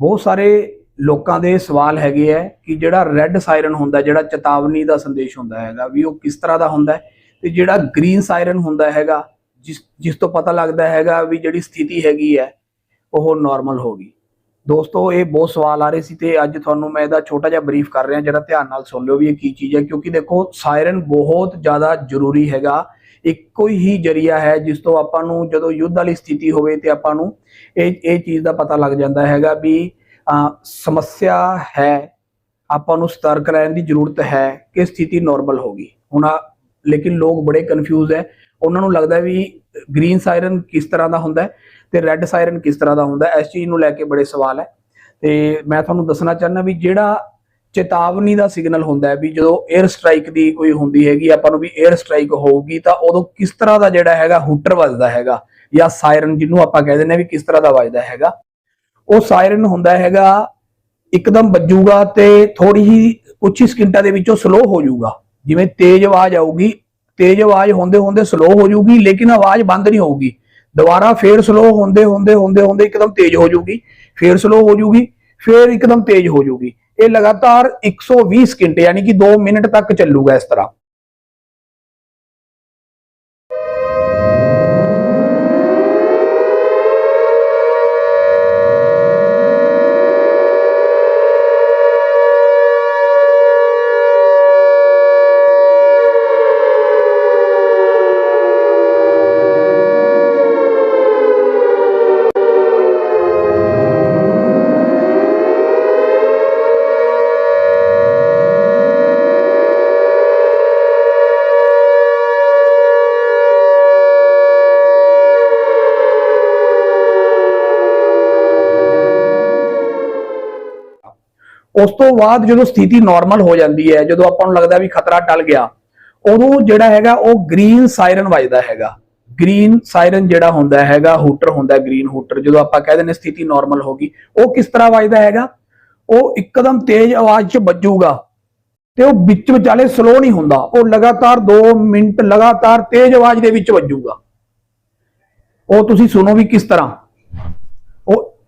ਬਹੁਤ ਸਾਰੇ ਲੋਕਾਂ ਦੇ ਸਵਾਲ ਹੈਗੇ ਹੈ ਕਿ ਜਿਹੜਾ ਰੈੱਡ ਸਾਇਰਨ ਹੁੰਦਾ, ਜਿਹੜਾ ਚੇਤਾਵਨੀ ਦਾ ਸੰਦੇਸ਼ ਹੁੰਦਾ ਹੈਗਾ, ਵੀ ਉਹ ਕਿਸ ਤਰ੍ਹਾਂ ਦਾ ਹੁੰਦਾ ਹੈ ਤੇ ਜਿਹੜਾ ਗ੍ਰੀਨ ਸਾਇਰਨ ਹੁੰਦਾ ਹੈਗਾ, ਜਿਸ ਜਿਸ ਤੋਂ ਪਤਾ ਲੱਗਦਾ ਹੈਗਾ ਵੀ ਜਿਹੜੀ ਸਥਿਤੀ ਹੈਗੀ ਹੈ, ਉਹ ਨਾਰਮਲ ਹੋ ਗਈ। ਦੋਸਤੋ, ਇਹ ਬਹੁਤ ਸਵਾਲ ਆ ਰਹੇ ਸੀ ਤੇ ਅੱਜ ਤੁਹਾਨੂੰ ਮੈਂ ਇਹਦਾ ਛੋਟਾ ਜਿਹਾ ਬਰੀਫ ਕਰ ਰਿਹਾ, ਜਿਹੜਾ ਧਿਆਨ ਨਾਲ ਸੁਣ ਲਿਓ ਵੀ ਇਹ ਕੀ ਚੀਜ਼ ਹੈ, ਕਿਉਂਕਿ ਦੇਖੋ ਸਾਇਰਨ ਬਹੁਤ ਜ਼ਿਆਦਾ ਜ਼ਰੂਰੀ ਹੈਗਾ ਇੱਕੋ ਹੀ ਜਰੀਆ ਹੈ ਜਿਸ ਤੋਂ ਆਪਾਂ ਨੂੰ ਜਦੋਂ ਯੁੱਧ ਵਾਲੀ ਸਥਿਤੀ ਹੋਵੇ ਤੇ ਆਪਾਂ ਨੂੰ ਇਹ ਇਹ ਚੀਜ਼ ਦਾ ਪਤਾ ਲੱਗ ਜਾਂਦਾ ਹੈਗਾ ਵੀ ਸਮੱਸਿਆ ਹੈ, ਆਪਾਂ ਨੂੰ ਸਤਰਕ ਰਹਿਣ ਦੀ ਜ਼ਰੂਰਤ ਹੈ ਕਿ ਸਥਿਤੀ ਨਾਰਮਲ ਹੋਗੀ ਹੁਣ ਲੇਕਿਨ ਲੋਕ ਬੜੇ ਕਨਫਿਊਜ਼ ਹੈ। ਉਹਨਾਂ ਨੂੰ ਲੱਗਦਾ ਵੀ ਗ੍ਰੀਨ ਸਾਇਰਨ ਕਿਸ ਤਰ੍ਹਾਂ ਦਾ ਹੁੰਦਾ ਹੈ ਤੇ ਰੈੱਡ ਸਾਇਰਨ ਕਿਸ ਤਰ੍ਹਾਂ ਦਾ ਹੁੰਦਾ ਇਸ ਚੀਜ਼ ਨੂੰ ਲੈ ਕੇ ਬੜੇ ਸਵਾਲ ਹੈ। ਤੇ ਮੈਂ ਤੁਹਾਨੂੰ ਦੱਸਣਾ ਚਾਹੁੰਦਾ ਵੀ ਜਿਹੜਾ ਚੇਤਾਵਨੀ ਦਾ ਸਿਗਨਲ ਹੁੰਦਾ ਹੈ ਵੀ ਜਦੋਂ 에ਅਰ ਸਟ੍ਰਾਈਕ ਦੀ ਕੋਈ ਹੁੰਦੀ ਹੈਗੀ, ਆਪਾਂ ਨੂੰ ਵੀ 에ਅਰ ਸਟ੍ਰਾਈਕ ਹੋਊਗੀ, ਤਾਂ ਉਦੋਂ ਕਿਸ ਤਰ੍ਹਾਂ ਦਾ ਜਿਹੜਾ ਹੈਗਾ ਹੂਟਰ ਵੱਜਦਾ ਹੈਗਾ ਜਾਂ ਸਾਇਰਨ ਜਿਹਨੂੰ ਆਪਾਂ ਕਹਿ ਦਿੰਦੇ ਹਾਂ ਵੀ ਕਿਸ ਤਰ੍ਹਾਂ ਦਾ ਵੱਜਦਾ ਹੈਗਾ, ਉਹ ਸਾਇਰਨ ਹੁੰਦਾ ਹੈਗਾ ਇੱਕਦਮ ਵੱਜੂਗਾ ਤੇ ਥੋੜੀ ਹੀ ਕੁਝ ਹੀ ਸਕਿੰਟਾਂ ਦੇ ਵਿੱਚੋਂ ਸਲੋ ਹੋ ਜਾਊਗਾ। ਜਿਵੇਂ ਤੇਜ਼ ਆਵਾਜ਼ ਆਊਗੀ, ਤੇਜ਼ ਆਵਾਜ਼ ਹੁੰਦੇ ਹੁੰਦੇ ਸਲੋ ਹੋ ਜਾਊਗੀ, ਲੇਕਿਨ ਆਵਾਜ਼ ਬੰਦ ਨਹੀਂ ਹੋਊਗੀ। ਦੁਬਾਰਾ ਫੇਰ ਸਲੋ ਹੁੰਦੇ ਹੁੰਦੇ ਹੁੰਦੇ ਹੁੰਦੇ ਇੱਕਦਮ ਤੇਜ਼ ਹੋ ਜਾਊਗੀ, ਫੇਰ ਸਲੋ ਹੋ ਜਾਊਗੀ, ਫੇਰ ਇੱਕਦਮ ਤੇਜ਼ ਹੋ ਜਾਊਗੀ। ਇਹ ਲਗਾਤਾਰ 120 ਸਕਿੰਟ ਯਾਨੀ ਕਿ 2 ਮਿੰਟ ਤੱਕ ਚੱਲੂਗਾ ਇਸ ਤਰ੍ਹਾਂ। ਉਸ ਤੋਂ ਬਾਅਦ ਜਦੋਂ ਸਥਿਤੀ ਨਾਰਮਲ ਹੋ ਜਾਂਦੀ ਹੈ, ਜਦੋਂ ਆਪਾਂ ਨੂੰ ਲੱਗਦਾ ਵੀ ਖਤਰਾ ਟਲ ਗਿਆ, ਉਦੋਂ ਜਿਹੜਾ ਹੈਗਾ ਉਹ ਗ੍ਰੀਨ ਸਾਇਰਨ ਵੱਜਦਾ ਹੈਗਾ। ਗ੍ਰੀਨ ਸਾਇਰਨ ਜਿਹੜਾ ਹੁੰਦਾ ਹੈਗਾ ਹੂਟਰ ਹੁੰਦਾ ਗ੍ਰੀਨ ਹੂਟਰ ਜਦੋਂ ਆਪਾਂ ਕਹਿੰਦੇ ਨੇ ਸਥਿਤੀ ਨਾਰਮਲ ਹੋ ਗਈ, ਉਹ ਕਿਸ ਤਰ੍ਹਾਂ ਵੱਜਦਾ ਹੈਗਾ? ਉਹ ਇੱਕਦਮ ਤੇਜ਼ ਆਵਾਜ਼ 'ਚ ਵੱਜੂਗਾ ਤੇ ਉਹ ਵਿੱਚ ਵਿਚਾਲੇ ਸਲੋ ਨਹੀਂ ਹੁੰਦਾ, ਉਹ ਲਗਾਤਾਰ 2 ਮਿੰਟ ਲਗਾਤਾਰ ਤੇਜ਼ ਆਵਾਜ਼ ਦੇ ਵਿੱਚ ਵੱਜੂਗਾ। ਉਹ ਤੁਸੀਂ ਸੁਣੋ ਵੀ ਕਿਸ ਤਰ੍ਹਾਂ।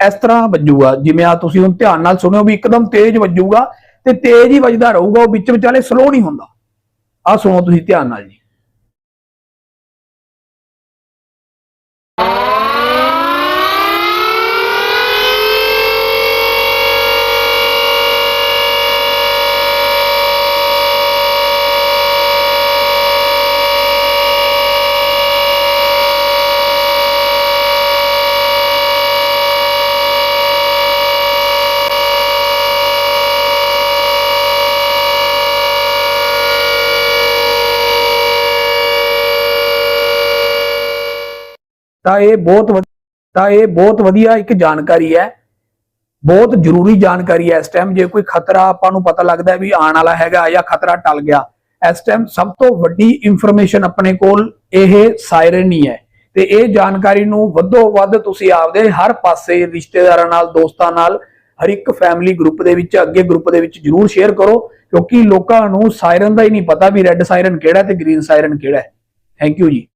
ਇਸ ਤਰ੍ਹਾਂ ਵੱਜੂਗਾ। ਜਿਵੇਂ ਆ ਤੁਸੀਂ ਹੁਣ ਧਿਆਨ ਨਾਲ ਸੁਣਿਓ ਵੀ ਇੱਕਦਮ ਤੇਜ਼ ਵੱਜੂਗਾ ਤੇ ਤੇਜ਼ ਹੀ ਵੱਜਦਾ ਰਹੂਗਾ, ਉਹ ਵਿੱਚ ਵਿਚਾਲੇ ਸਲੋ ਨਹੀਂ ਹੁੰਦਾ। ਆ ਸੁਣੋ ਤੁਸੀਂ ਧਿਆਨ ਨਾਲ ਜੀ। ਤਾਂ ਇਹ ਬਹੁਤ ਵਧ- ਤਾਂ ਇਹ ਬਹੁਤ ਵਧੀਆ ਇੱਕ ਜਾਣਕਾਰੀ ਹੈ। ਬਹੁਤ ਜ਼ਰੂਰੀ ਜਾਣਕਾਰੀ ਹੈ ਇਸ ਟਾਈਮ ਜੇ ਕੋਈ ਖਤਰਾ ਆਪਾਂ ਨੂੰ ਪਤਾ ਲੱਗਦਾ ਵੀ ਆਉਣ ਵਾਲਾ ਹੈਗਾ ਜਾਂ ਖਤਰਾ ਟਲ ਗਿਆ, ਇਸ ਟਾਈਮ ਸਭ ਤੋਂ ਵੱਡੀ ਇਨਫੋਰਮੇਸ਼ਨ ਆਪਣੇ ਕੋਲ ਇਹ ਸਾਇਰਨ ਹੀ ਹੈ। ਤੇ ਇਹ ਜਾਣਕਾਰੀ ਨੂੰ ਵੱਧੋ ਵੱਧ ਤੁਸੀਂ ਆਪਦੇ ਹਰ ਪਾਸੇ ਰਿਸ਼ਤੇਦਾਰਾਂ ਨਾਲ, ਦੋਸਤਾਂ ਨਾਲ, ਹਰ ਇੱਕ ਫੈਮਿਲੀ ਗਰੁੱਪ ਦੇ ਵਿੱਚ, ਅੱਗੇ ਗਰੁੱਪ ਦੇ ਵਿੱਚ ਜਰੂਰ ਸ਼ੇਅਰ ਕਰੋ। ਕਿਉਂਕਿ ਲੋਕਾਂ ਨੂੰ ਸਾਇਰਨ ਦਾ ਹੀ ਨਹੀਂ ਪਤਾ ਵੀ ਰੈੱਡ ਸਾਇਰਨ ਕਿਹੜਾ ਤੇ ਗ੍ਰੀਨ ਸਾਇਰਨ ਕਿਹੜਾ ਹੈ। ਥੈਂਕ ਯੂ ਜੀ।